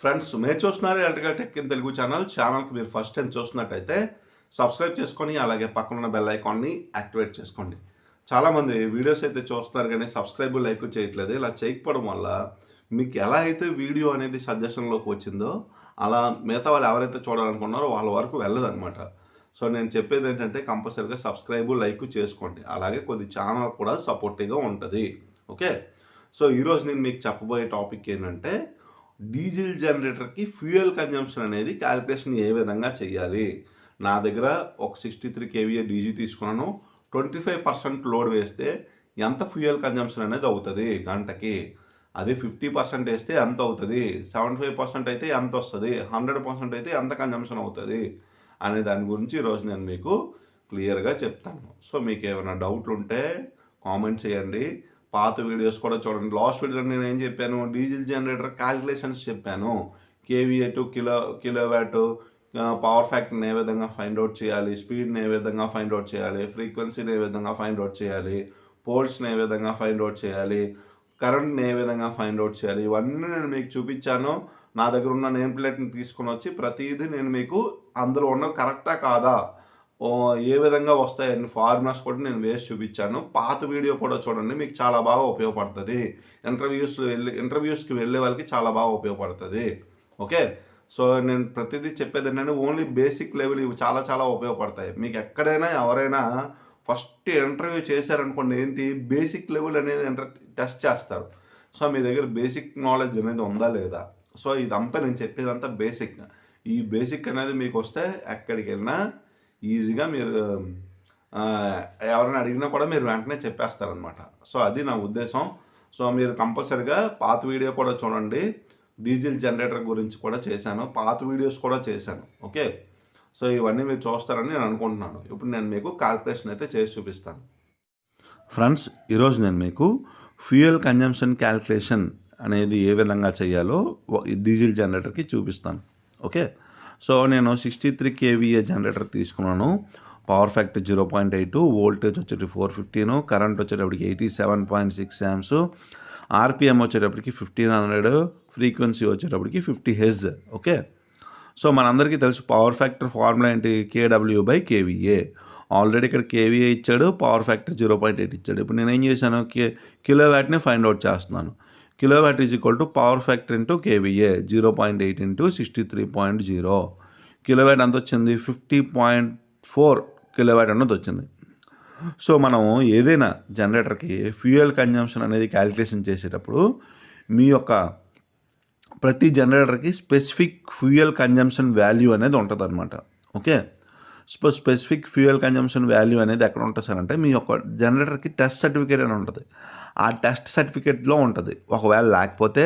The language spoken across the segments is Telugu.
ఫ్రెండ్స్ మీరు చూస్తున్నారు electrical tech in Telugu channel ఛానల్కి మీరు ఫస్ట్ టైం చూస్తున్నట్టయితే సబ్స్క్రైబ్ చేసుకొని అలాగే పక్కన ఉన్న బెల్ ఐకాన్ని యాక్టివేట్ చేసుకోండి. చాలామంది వీడియోస్ అయితే చూస్తున్నారు కానీ సబ్స్క్రైబ్ లైక్ చేయట్లేదు. ఇలా చేయకపోవడం వల్ల మీకు ఎలా అయితే వీడియో అనేది సజెషన్లోకి వచ్చిందో అలా మిగతా వాళ్ళు ఎవరైతే చూడాలనుకున్నారో వాళ్ళ వరకు వెళ్ళదనమాట సో నేను చెప్పేది ఏంటంటే కంపల్సరీగా సబ్స్క్రైబ్ లైక్ చేసుకోండి. అలాగే కొద్ది ఛానల్ కూడా సపోర్టివ్గా ఉంటుంది. ఓకే సో ఈరోజు నేను మీకు చెప్పబోయే టాపిక్ ఏంటంటే డీజిల్ జనరేటర్కి ఫ్యూయల్ కన్జంప్షన్ అనేది క్యాలిక్యులేషన్ ఏ విధంగా చేయాలి నా దగ్గర ఒక సిక్స్టీ త్రీ కేవీఏ డీజీ తీసుకున్నాను. ట్వంటీ ఫైవ్ పర్సెంట్ లోడ్ వేస్తే ఎంత ఫ్యూయల్ కన్జంప్షన్ అనేది అవుతుంది గంటకి? అది ఫిఫ్టీ పర్సెంట్ వేస్తే ఎంత అవుతుంది? సెవెంటీ ఫైవ్ పర్సెంట్ అయితే ఎంత వస్తుంది? హండ్రెడ్ పర్సెంట్ అయితే ఎంత కన్జంప్షన్ అవుతుంది? అనే దాని గురించి ఈరోజు నేను మీకు క్లియర్గా చెప్తాను. సో మీకు ఏమైనా డౌట్లు ఉంటే కామెంట్ చేయండి. పాత వీడియోస్ కూడా చూడండి. లాస్ట్ వీడియోలో నేను ఏం చెప్పాను? డీజిల్ జనరేటర్ క్యాలిక్యులేషన్స్ చెప్పాను. KVA to kilo kilowatt power ఫ్యాక్టర్ని ఏ విధంగా ఫైండ్ అవుట్ చేయాలి? స్పీడ్ని ఏ విధంగా ఫైండ్ అవుట్ చేయాలి? ఫ్రీక్వెన్సీని ఏ విధంగా ఫైండ్ అవుట్ చేయాలి? పోల్స్ని ఏ విధంగా ఫైండ్ అవుట్ చేయాలి? కరెంట్ని ఏ విధంగా ఫైండ్ అవుట్ చేయాలి? ఇవన్నీ నేను మీకు చూపించాను. నా దగ్గర ఉన్న నేమ్ ప్లేట్ని తీసుకొని వచ్చి ప్రతిదీ నేను మీకు అందులో ఉన్న కరెక్టా కాదా? ఏ విధంగా వస్తాయి ఫార్ములాస్ కూడా నేను వేసి చూపించాను. పాత వీడియో కూడా చూడండి మీకు చాలా బాగా ఉపయోగపడుతుంది. ఇంటర్వ్యూస్లో వెళ్ళి ఇంటర్వ్యూస్కి వెళ్ళే వాళ్ళకి చాలా బాగా ఉపయోగపడుతుంది. ఓకే? సో నేను ప్రతిదీ చెప్పేది ఏంటంటే ఓన్లీ బేసిక్ లెవెల్ ఇవి చాలా చాలా ఉపయోగపడతాయి. మీకు ఎక్కడైనా ఎవరైనా ఫస్ట్ ఇంటర్వ్యూ చేశారనుకోండి ఏంటి? బేసిక్ లెవెల్ అనేది ఇంటర్ టెస్ట్ చేస్తారు. సో మీ దగ్గర బేసిక్ నాలెడ్జ్ అనేది ఉందా లేదా? సో ఇదంతా నేను చెప్పేదంతా బేసిక్. ఈ బేసిక్ అనేది మీకు వస్తే ఎక్కడికి వెళ్ళినా ఈజీగా మీరు ఎవరైనా అడిగినా కూడా మీరు వెంటనే చెప్పేస్తారనమాట సో అది నా ఉద్దేశం. సో మీరు కంపల్సరిగా పాత వీడియో కూడా చూడండి. డీజిల్ జనరేటర్ గురించి కూడా చేశాను. పాత వీడియోస్ కూడా చేశాను. ఓకే? సో ఇవన్నీ మీరు చూస్తారని నేను అనుకుంటున్నాను. ఇప్పుడు నేను మీకు కాల్కులేషన్ అయితే చేసి చూపిస్తాను. ఫ్రెండ్స్ ఈరోజు నేను మీకు ఫ్యూయల్ కన్జంప్షన్ క్యాల్కులేషన్ అనేది ఏ విధంగా చేయాలో ఈ డీజిల్ జనరేటర్కి చూపిస్తాను. ఓకే? సో నేను సిక్స్టీ త్రీ కేవీఏ జనరేటర్ తీసుకున్నాను. Power factor zero point eight voltage వచ్చేటి ఫోర్ ఫిఫ్టీను కరెంట్ వచ్చేటప్పటికి eighty seven point six amps RPM వచ్చేటప్పటికి ఫిఫ్టీన్ హండ్రెడ్ ఫ్రీక్వెన్సీ వచ్చేటప్పటికి ఫిఫ్టీ హెజ్ ఓకే సో మనందరికీ తెలుసు పవర్ ఫ్యాక్టర్ ఫార్ములా ఏంటి? కేడబ్ల్యూ బై కేవీఏ ఆల్రెడీ ఇక్కడ కేవీఏ ఇచ్చాడు power factor zero point eight ఇచ్చాడు. ఇప్పుడు నేను ఏం చేశాను? కే కిలో వ్యాట్ని ఫైండ్ అవుట్ చేస్తున్నాను. Kilowatt is equal to power factor into KVA zero point eight into sixty three point zero. Kilowatt అంత ఎంత వచ్చింది? ఫిఫ్టీ పాయింట్ ఫోర్ కిలోవాట్ అన్నది వచ్చింది. సో మనం ఏదైనా జనరేటర్కి ఫ్యూయల్ కన్జంప్షన్ అనేది క్యాలిక్యులేషన్ చేసేటప్పుడు మీ యొక్క ప్రతి జనరేటర్కి స్పెసిఫిక్ ఫ్యూయల్ కన్జంప్షన్ వాల్యూ అనేది ఉంటుంది అనమాట okay? So specific fuel consumption value అనేది ఎక్కడ ఉంటుంది సార్ అంటే మీ యొక్క జనరేటర్కి టెస్ట్ సర్టిఫికేట్ అని ఉంటుంది. ఆ టెస్ట్ సర్టిఫికేట్లో ఉంటుంది. ఒకవేళ లేకపోతే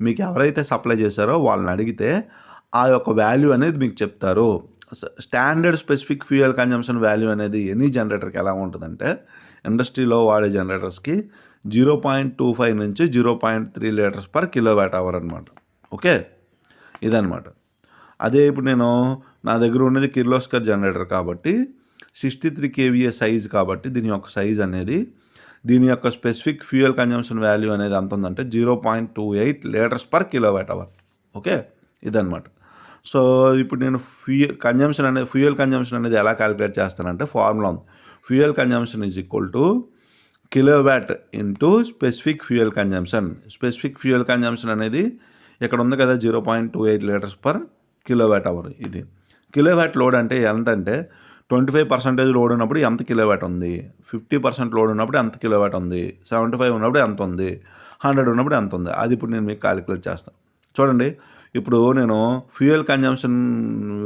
మీకు ఎవరైతే సప్లై చేశారో వాళ్ళని అడిగితే ఆ యొక్క వాల్యూ అనేది మీకు చెప్తారు. Standard specific fuel consumption value అనేది ఎనీ జనరేటర్కి ఎలా ఉంటుందంటే ఇండస్ట్రీలో వాడే జనరేటర్స్కి జీరో పాయింట్ టూ ఫైవ్ నుంచి zero point three liters per kilowatt hour అనమాట ఓకే? ఇదనమాట అదే ఇప్పుడు నేను నా దగ్గర ఉన్నది కిర్లోస్కర్ జనరేటర్ కాబట్టి సిక్స్టీ త్రీ కేవీఏ సైజ్ కాబట్టి దీని యొక్క సైజ్ అనేది దీని యొక్క స్పెసిఫిక్ ఫ్యూయల్ కన్జంప్షన్ వాల్యూ అనేది ఎంత ఉందంటే zero point two eight liters per kilowatt hour. Okay? ఇదనమాట సో ఇప్పుడు నేను ఫ్యూ కన్జంప్షన్ అనేది ఫ్యూయల్ కన్జంప్షన్ అనేది ఎలా క్యాలిక్యులేట్ చేస్తానంటే ఫార్ములా ఉంది. Fuel consumption is equal to kilowatt into specific fuel consumption specific fuel consumption అనేది ఇక్కడ ఉంది కదా zero point two eight liters per kilowatt hour ఇది. కిలోవాట్ లోడ్ అంటే ఎంత అంటే ట్వంటీ ఫైవ్ పర్సెంటేజ్ లోడ్ ఉన్నప్పుడు ఎంత కిలోవాట్ ఉంది? ఫిఫ్టీ పర్సెంట్ లోడ్ ఉన్నప్పుడు ఎంత కిలోవాట్ ఉంది? సెవెంటీ ఫైవ్ ఉన్నప్పుడు ఎంత ఉంది? హండ్రెడ్ ఉన్నప్పుడు ఎంత ఉంది? అది ఇప్పుడు నేను మీకు క్యాలిక్యులేట్ చేస్తాను చూడండి ఇప్పుడు నేను ఫ్యూయల్ కన్జంప్షన్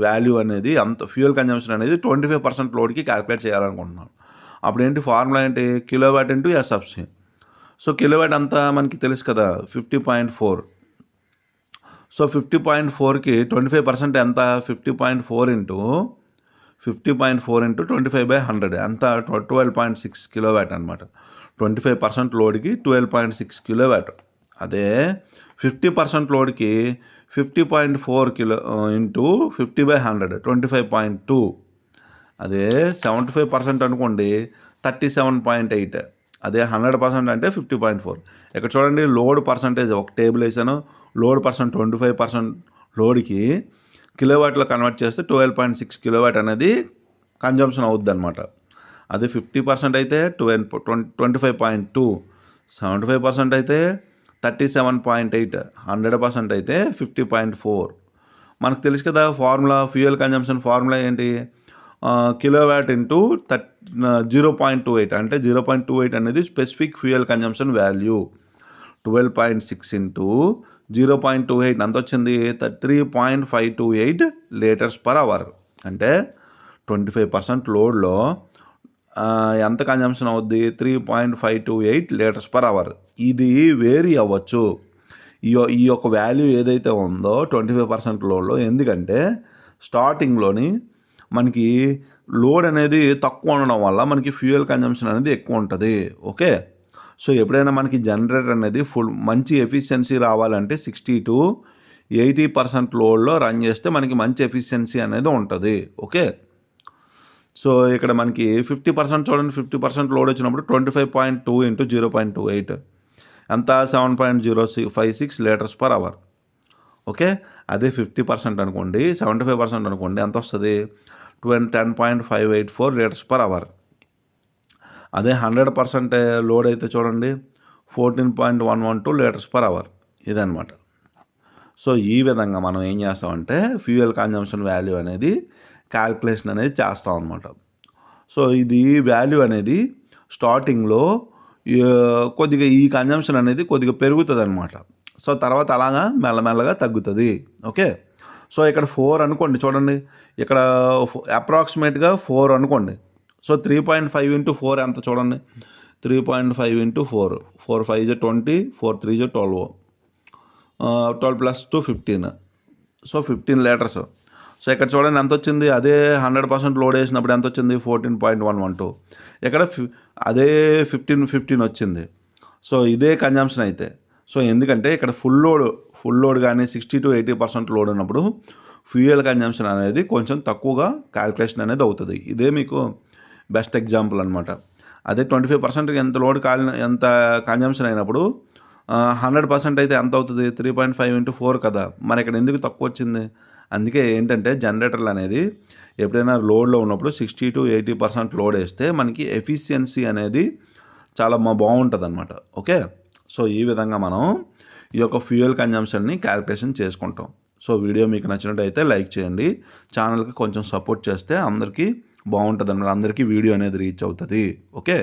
వాల్యూ అనేది అంత ఫ్యూయల్ కన్జంప్షన్ అనేది ట్వంటీ ఫైవ్ పర్సెంట్ లోడ్కి క్యాలిక్యులేట్ చేయాలనుకుంటున్నాను. అప్పుడు ఏంటి ఫార్ములా ఏంటి? Kilowatt into SFC so kilowatt అంతా మనకి తెలుసు కదా fifty point four. So fifty point ఫోర్కి ట్వంటీ ఫైవ్ పర్సెంట్ ఎంత? Fifty point four into fifty point four into twenty five by hundred అంత twelve point six kilowatt అనమాట ట్వంటీ ఫైవ్ పర్సెంట్ లోడ్కి twelve point six kilowatt అదే fifty percent లోడ్కి fifty point four kilo into fifty by hundred twenty five point two అదే సెవెంటీ ఫైవ్ పర్సెంట్ అనుకోండి థర్టీ సెవెన్ పాయింట్ ఎయిట్ అదే హండ్రెడ్ పర్సెంట్ అంటే ఫిఫ్టీ పాయింట్ ఫోర్ ఇక్కడ చూడండి లోడ్ పర్సంటేజ్ ఒక టేబుల్ వేసాను. Load percent twenty five percent లోడ్కి కిలోవాట్లో కన్వర్ట్ చేస్తే ట్వెల్వ్ పాయింట్ సిక్స్ కిలోవాట్ అనేది కన్జంప్షన్ అవుద్ది అనమాట అది ఫిఫ్టీ పర్సెంట్ అయితే twelve twenty five point two seventy five percent అయితే thirty seven point eight hundred percent అయితే ఫిఫ్టీ పాయింట్ ఫోర్ మనకు తెలుసు కదా ఫార్ములా ఫ్యూయల్ కన్జంప్షన్ ఫార్ములా ఏంటి? Kilowatt into third zero point two eight అంటే జీరో పాయింట్ టూ ఎయిట్ అనేది specific fuel consumption value twelve point six into zero point two eight ఎంత వచ్చింది three point five two eight liters per hour. అంటే ట్వంటీ ఫైవ్ పర్సెంట్ లోడ్లో ఎంత కన్జంప్షన్ అవుద్ది? Three point five two eight liters per hour. ఇది వేరీ అవ్వచ్చు. ఈ ఈ యొక్క వాల్యూ ఏదైతే ఉందో ట్వంటీ ఫైవ్ పర్సెంట్ లోడ్లో ఎందుకంటే స్టార్టింగ్లోని మనకి లోడ్ అనేది తక్కువ ఉండడం వల్ల మనకి ఫ్యూయల్ కన్జంప్షన్ అనేది ఎక్కువ ఉంటుంది. ఓకే? సో ఎప్పుడైనా మనకి జనరేటర్ అనేది ఫుల్ మంచి ఎఫిషియన్సీ రావాలంటే సిక్స్టీ టు ఎయిటీ పర్సెంట్ లోడ్లో రన్ చేస్తే మనకి మంచి ఎఫిషియన్సీ అనేది ఉంటుంది. ఓకే? సో ఇక్కడ మనకి ఫిఫ్టీ పర్సెంట్ చూడండి ఫిఫ్టీ పర్సెంట్ లోడ్ వచ్చినప్పుడు twenty five point two into zero point two eight. ఎంత seven point zero five six liters per hour. Okay? అదే ఫిఫ్టీ పర్సెంట్ అనుకోండి సెవెంటీ ఫైవ్ పర్సెంట్ అనుకోండి ఎంత వస్తుంది? Twenty ten point five eight four liters per hour. అదే హండ్రెడ్ పర్సెంట్ లోడ్ అయితే చూడండి fourteen point one one two liters per hour. ఇదనమాట సో ఈ విధంగా మనం ఏం చేస్తామంటే ఫ్యూయల్ కన్జంప్షన్ వాల్యూ అనేది క్యాల్కులేషన్ అనేది చేస్తాం అనమాట సో ఇది వాల్యూ అనేది స్టార్టింగ్లో కొద్దిగా ఈ కన్జంప్షన్ అనేది కొద్దిగా పెరుగుతుంది అనమాట సో తర్వాత అలాగా మెల్లమెల్లగా తగ్గుతుంది. ఓకే? సో ఇక్కడ ఫోర్ అనుకోండి చూడండి. ఇక్కడ అప్రాక్సిమేట్గా ఫోర్ అనుకోండి. So three point five into four ఎంత చూడండి? Three point five into four four five జో ట్వంటీ ఫోర్ త్రీ జో twelve twelve plus two fifteen so fifteen liters so ఇక్కడ చూడండి ఎంత వచ్చింది? అదే హండ్రెడ్ పర్సెంట్ లోడ్ వేసినప్పుడు ఎంత వచ్చింది? Fourteen point one one two ఇక్కడ అదే ఫిఫ్టీన్ ఫిఫ్టీన్ వచ్చింది. సో ఇదే కన్జంప్షన్ అయితే. సో ఎందుకంటే ఇక్కడ ఫుల్ లోడ్ ఫుల్ లోడ్ కానీ sixty to eighty percent load ఉన్నప్పుడు ఫ్యూయల్ కన్జంప్షన్ అనేది కొంచెం తక్కువగా క్యాల్కులేషన్ అనేది అవుతుంది. ఇదే మీకు బెస్ట్ ఎగ్జాంపుల్ అనమాట అదే ట్వంటీ ఫైవ్ పర్సెంట్ ఎంత లోడ్ కాలి ఎంత కన్జంప్షన్ అయినప్పుడు హండ్రెడ్ పర్సెంట్ అయితే ఎంత అవుతుంది? Three point five into four కదా. మరి ఇక్కడ ఎందుకు తక్కువ వచ్చింది? అందుకే ఏంటంటే జనరేటర్లు అనేది ఎప్పుడైనా లోడ్లో ఉన్నప్పుడు sixty to eighty percent load వేస్తే మనకి ఎఫిషియన్సీ అనేది చాలా మా బాగుంటుంది అనమాట ఓకే? సో ఈ విధంగా మనం ఈ యొక్క ఫ్యూయల్ కన్జంప్షన్ని క్యాలిక్యులేషన్ చేసుకుంటాం. సో వీడియో మీకు నచ్చినట్టయితే లైక్ చేయండి. ఛానల్కి కొంచెం సపోర్ట్ చేస్తే అందరికీ బాగుంటుంది అన్నమాట. అందరికీ వీడియో అనేది రీచ్ అవుతుంది. ఓకే?